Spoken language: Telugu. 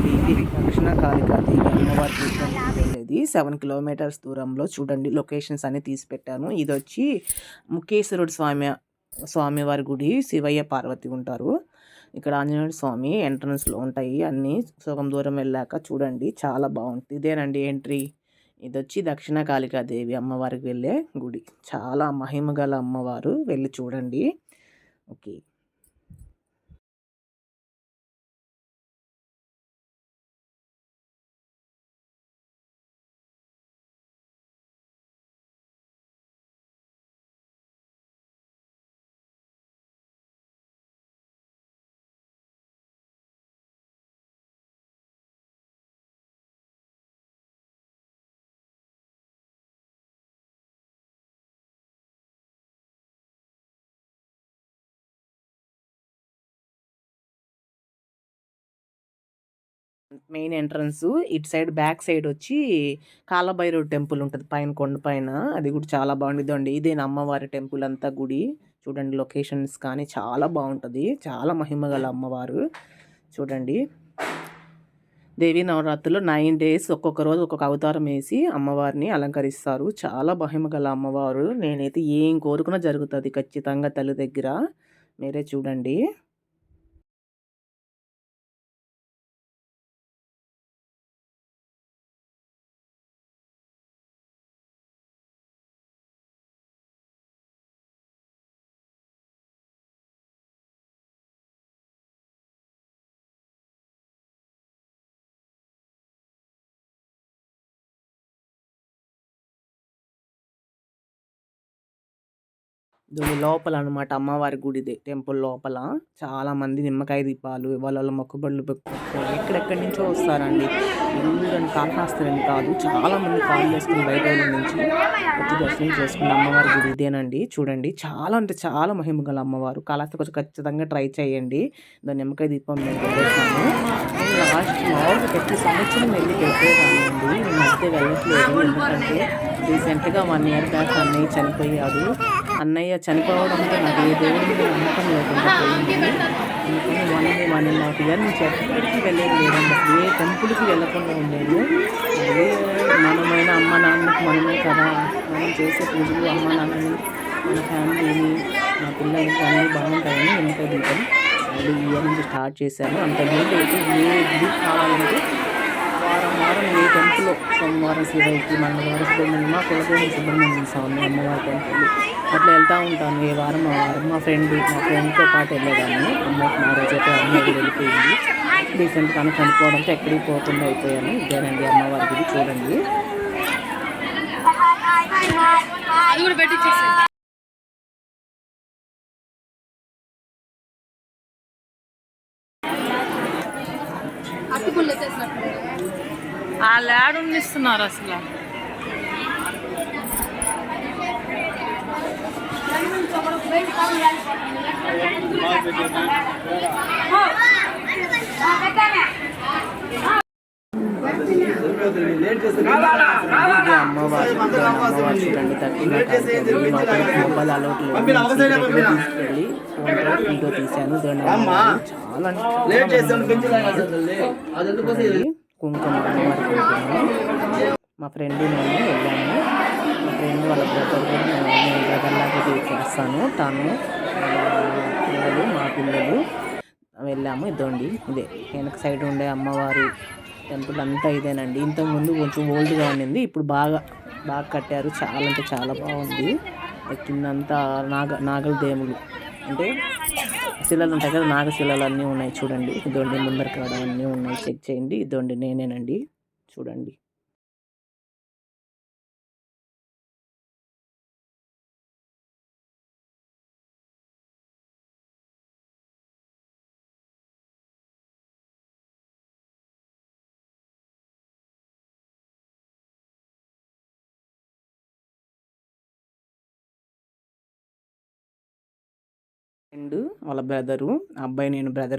చూడండి ఇది దక్షిణ కాళికాదేవి అమ్మవారి విగ్రహం సెవెన్ కిలోమీటర్స్ దూరంలో చూడండి. లొకేషన్స్ అన్ని తీసి పెట్టాను. ఇది వచ్చి ముఖేశ్వరుడు స్వామి స్వామివారి గుడి శివయ్య పార్వతి ఉంటారు. ఇక్కడ ఆంజనేయుడు స్వామి ఎంట్రన్స్లో ఉంటాయి. అన్నీ సగం దూరం వెళ్ళాక చూడండి. చాలా బాగుంటుంది. ఇదేనండి ఎంట్రీ ఇది వచ్చి దక్షిణ కాళికాదేవి అమ్మవారికి వెళ్ళే గుడి. చాలా మహిమ గల అమ్మవారు వెళ్ళి చూడండి. ఓకే మెయిన్ ఎంట్రన్స్ ఇటు సైడ్ బ్యాక్ సైడ్ వచ్చి కాలభైరవ్ టెంపుల్ ఉంటుంది పైన కొండ పైన. అది కూడా చాలా బాగుంటుంది అండి. ఇదే అమ్మవారి టెంపుల్ అంతా గుడి. చూడండి లొకేషన్స్ కానీ చాలా బాగుంటుంది. చాలా మహిమ గల అమ్మవారు. చూడండి. దేవీ నవరాత్రులు నైన్ డేస్ ఒక్కొక్క రోజు ఒక్కొక్క అవతారం వేసి అమ్మవారిని అలంకరిస్తారు. చాలా మహిమ గల అమ్మవారు. నేనైతే ఏం కోరుకున్నా జరుగుతుంది ఖచ్చితంగా తల్లి దగ్గర. మీరే చూడండి. దీని లోపల అనమాట అమ్మవారి గుడిదే టెంపుల్ లోపల. చాలా మంది నిమ్మకాయ దీపాలు వాళ్ళ మొక్కుబడులు పెట్టుకొని ఎక్కడెక్కడి నుంచో వస్తారండి. ఎందుకంటే కాళహస్తిని కాదు చాలా మంది కాల్ చేసుకుని బయట నుంచి వచ్చి దర్శనం చేసుకున్న అమ్మవారి గుడి ఇదేనండి. చూడండి చాలా అంటే చాలా మహిమ గల అమ్మవారు. కాళహస్తి కొంచెం ఖచ్చితంగా ట్రై చేయండి. దాని నిమ్మకాయ దీపం నేను పెట్టేసాను లాస్ట్ మామూలుగా ప్రతి సంవత్సరం వెళ్ళి పెట్టేదానండి నేను మధ్య వెళ్ళట్లేదు. ఎందుకంటే రీసెంట్గా వన్ ఇయర్ బ్యాక్ అన్నయ్య చనిపోయాడు. అన్నయ్య చనిపోవడంతో నాకు ఏ దేవుడి మీద నమ్మకం లేకుండా పోయింది. మనమే వన్ నాకు అండ్ హాఫ్ ఇయర్ నుంచి ఎక్కడికి వెళ్ళేది లేదండి. ఏ టెంపుల్కి వెళ్ళకుండా ఉండేది. అదే మనమైన అమ్మ నాన్నకి మనమే కదా. మనం చేసే పూజలు అమ్మ నాన్నని మన ఫ్యామిలీని మా పిల్లలకి అన్నీ బాగుంటాయని వెనుక దీపం అది ఇయర్ నుంచి స్టార్ట్ చేశాను. అంతకుముందు అయితే ఏ గుడి కావాలంటే వారం వారం ఏ టెంపుల్ సోమవారం శివయ్యకి మంగళవారం సుబ్రహ్మణ్యం మా కులదేవి సుబ్రహ్మణ్యం స్వామి అమ్మవారి టెంపుల్. అట్లా వెళ్తూ ఉంటాను ఏ వారం ఆ వారం మా ఫ్రెండ్ మా ఫ్రెండ్తో పాటు వెళ్ళేదాన్ని. అమ్మకి మ్యారేజ్ అయితే అమ్మాయి వెళ్ళిపోయింది. రీసెంట్ కానీ చనిపోవడంతో ఎక్కడికి పోకుండా అయిపోయాను. ఇదేనండి అమ్మవారి గుడి చూడండి. అది కూడా పెట్టించేసి అట్టుపుల్లు వచ్చేసినట్టు వాళ్ళు ఏడుండిస్తున్నారు అసలు. మొబైల్ అలౌట్ తీసుకెళ్ళి ఫోన్లో తీశాను చాలా కుంకుమ మా ఫ్రెండ్ నేను వెళ్ళాము. మా ఫ్రెండ్ వాళ్ళ బ్రదర్ కూడా నేను బ్రదర్లాగా బ్రదర్ చేస్తాను. తను పిల్లలు మా పిల్లలు వెళ్ళాము. ఇదండి ఇదే వెనక సైడ్ ఉండే అమ్మవారి టెంపుల్ అంతా ఇదేనండి. ఇంతకుముందు కొంచెం ఓల్డ్గా ఉండింది. ఇప్పుడు బాగా బాగా కట్టారు. చాలా అంటే చాలా బాగుంది. కిందంతా నాగ నాగల దేవులు అంటే శిలలు ఉంటాయి కదా నాగశిలలు అన్నీ ఉన్నాయి చూడండి. ఇదోండి ముందర కాడ అన్నీ ఉన్నాయి. చెక్ చేయండి. ఇదోండి నేనేనండి. చూడండి. అండ్ వాళ్ళ బ్రదరు అబ్బాయి నేను బ్రదరు